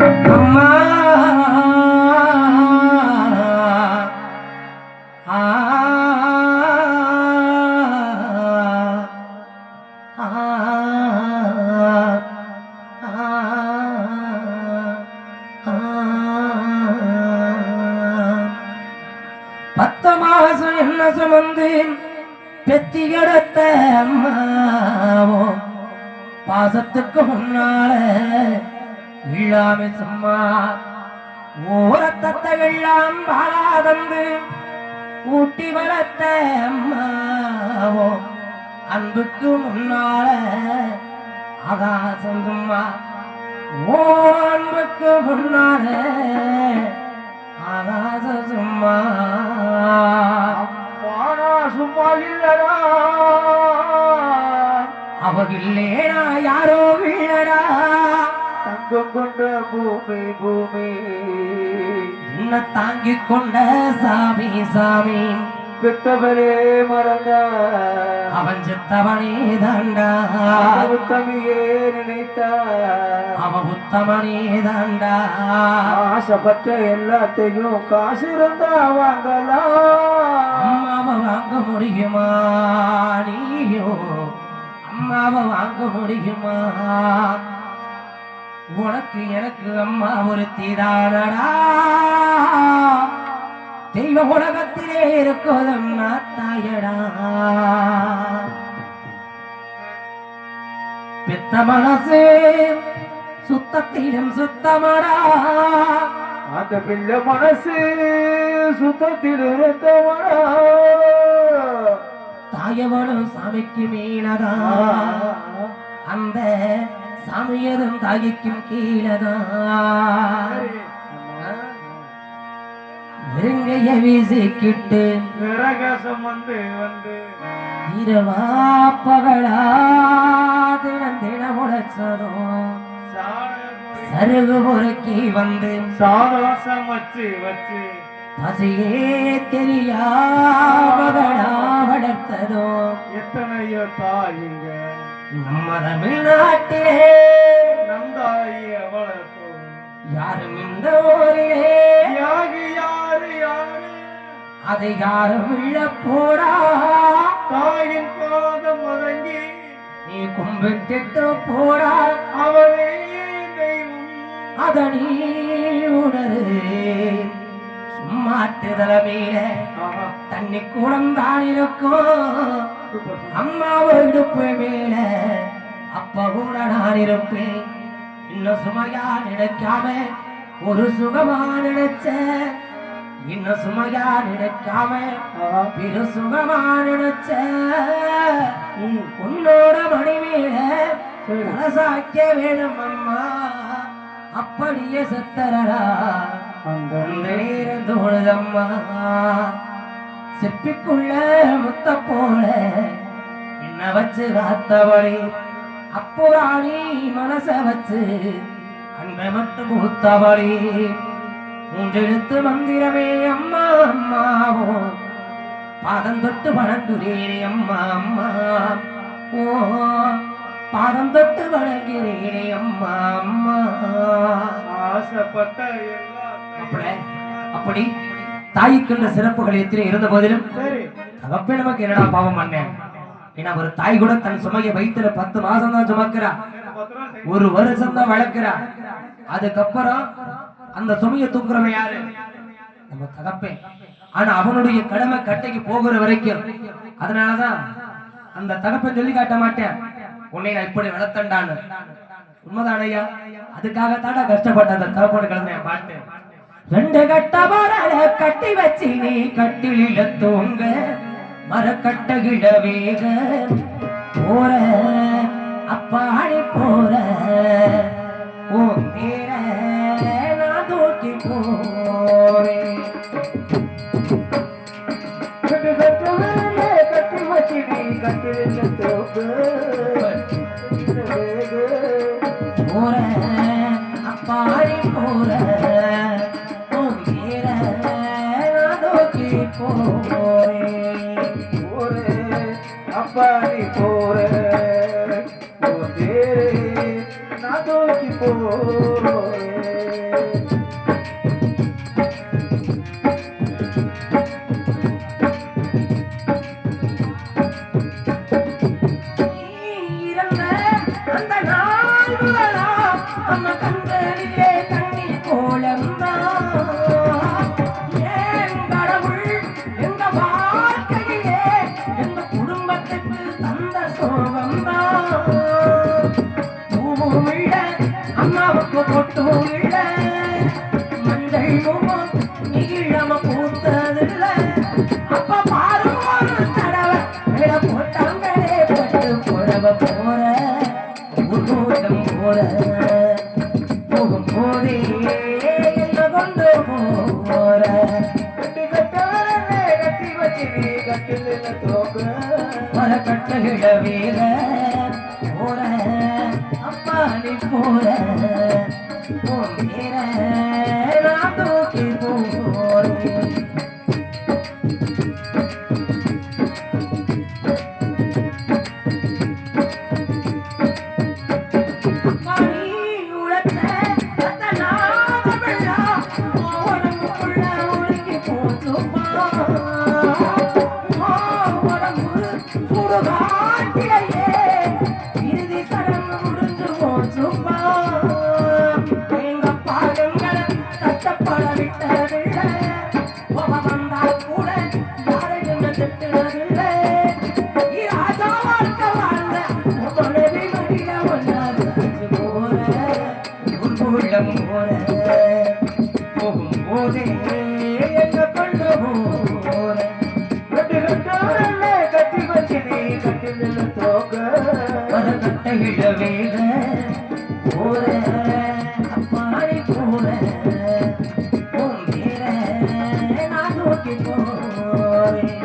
அம்மா. மாசம் என்ன சுமந்து பெத்தி கிடத்த அம்மாவோ பாசத்துக்கு முன்னால இல்லாம சும்மா ஓரத்தத்தை எல்லாம் பாலாதந்து ஊட்டி வளர்த்த அம்மாவோ அன்புக்கு முன்னால ஆகாசம் சும்மா ஓ அன்புக்கு முன்னால ஆகாசம் சும்மா. சும்மா இல்லடா. அவகில்லேனா யாரோ இல்லடா தங்கம் கொண்ட பூமி பூமி. என்ன தாங்கிக் கொண்ட சாமி சாமி. பெத்தவரே மறந்தா. அவன் செத்தவனே தாண்டா. உத்தமியே நினைத்தா. அவ உத்தமனே தாண்டா. ஆசைப்பட்ட எல்லாத்தையும் காசு இருந்தா வாங்கலாம் அம்மாவை வாங்க முடியுமா நீயோ? அம்மாவை வாங்க முடியுமா? உனக்கு எனக்கு அம்மா ஒரு தீதானடா தெய்வ உலகத்திலே இருக்குதும் தாயடா. பெத்த மனசு சுத்தத்திலும் சுத்தமடா. அந்த பிள்ளை மனசு சுத்தத்தில் இருந்தவனா தாயவனும் சாமிக்கு மீனதா அந்த சாமியதும் தாய்க்கும் கீழதா? இருங்கைய வீசிக்கிட்டு விரகசம் வந்து வந்து. இரவா பகலா தினம் தினம் உடைச்சதும் சருகு பொறுக்கி வந்து சாதம் சமைச்சு வச்சு. பசியே தெரியா பகலா வளர்த்ததும் எத்தனையோ தாயிங்க. நம்ம தமிழ்நாட்டிலே நம் தாயை வளர்ப்போம் யாரும் இந்த ஊரிலே யாரு யாரு யாரு? அதை யாரும் இல்ல போடா தாயின் பாதம் வதங்கி நீ கும்பிட்டுட்டு போடா. அவளே தெய்வம்? அத நீ உணரு. சும்மாட்டு தலைமையில தண்ணி கூடம் தான் இருக்கும். Super, super. அம்மாவை இடுப்பு மேல. அப்ப கூட நான் இருப்பேன். இன்னும் சுமையா நினைக்காம ஒரு சுகமா நினைச்ச. இன்னும் சுமையா நினைக்காம பிற சுகமா நினைச்ச. உன்னோட மணி மேல சரி. மனசாக்க வேணும் அம்மா. அப்படியே செத்தரடா. அந்த நேரம் தோணுதம்மா சிப்பிக்குள்ள முத்த போல என்ன வச்சு காத்தவளே அப்போ ராணி மனச வச்சு அன்பை மட்டும் பூத்தவளே மூன்றெழுத்து மந்திரமே அம்மா அம்மாவோ பாதம் தொட்டு வணங்குறேனே அம்மா அம்மா ஓ. பாதம் தொட்டு வணங்குறேனே அம்மா அம்மா. ஆசைப்பட்ட அப்படி. தாய்க்குள்ள சிறப்புகள் எத்தனை இருந்த போதிலும் தகப்பே நமக்கு என்னடா பாவம் பண்ணேன் ஏன்னா ஒரு தாய் கூட தன் சுமையை வயிற்றுல பத்து மாசம் தான் சுமக்கிறா. ஒரு வருஷம் தான் வளர்க்கிறா. அதுக்கப்புறம் அந்த சுமையை தூக்குறவன் யாரு? நம்ம தகப்பே ஆனா அவனுடைய கடமை கட்டைக்கு போகிற வரைக்கும். அதனாலதான் அந்த தகப்பன் சொல்லி காட்ட மாட்டேன். உன்னை நான் இப்படி வளர்த்தண்டான்னு உண்மைதான் ஐயா? அதுக்காகத்தாடா கஷ்டப்பட்ட அந்த தகப்பன கிழமை பாட்டு. ரெண்டு கட்ட மரல கட்டி வச்சு நீ கட்டில தூங்க. மரக்கட்ட கிட வேக போற. அப்பாடி போ உன் அம்மாவுக்கு பொட்டும் முகம் நீளம பூத்ததில்ல. அப்ப பாரு ஒரு தடவை விட போட்டாங்களே பட்டு புறவ போற ஊர்கோட்டம் போற. போகும் போதே என்ன கொண்டு போற? கட்டி கட்டி வச்சு கட்டில மர கட்டுகிட வீர போற. அப்பா நீ போற. God. விட வேக போற அப்பாடி போற உன் பேர நான் நோக்கி போறேன்.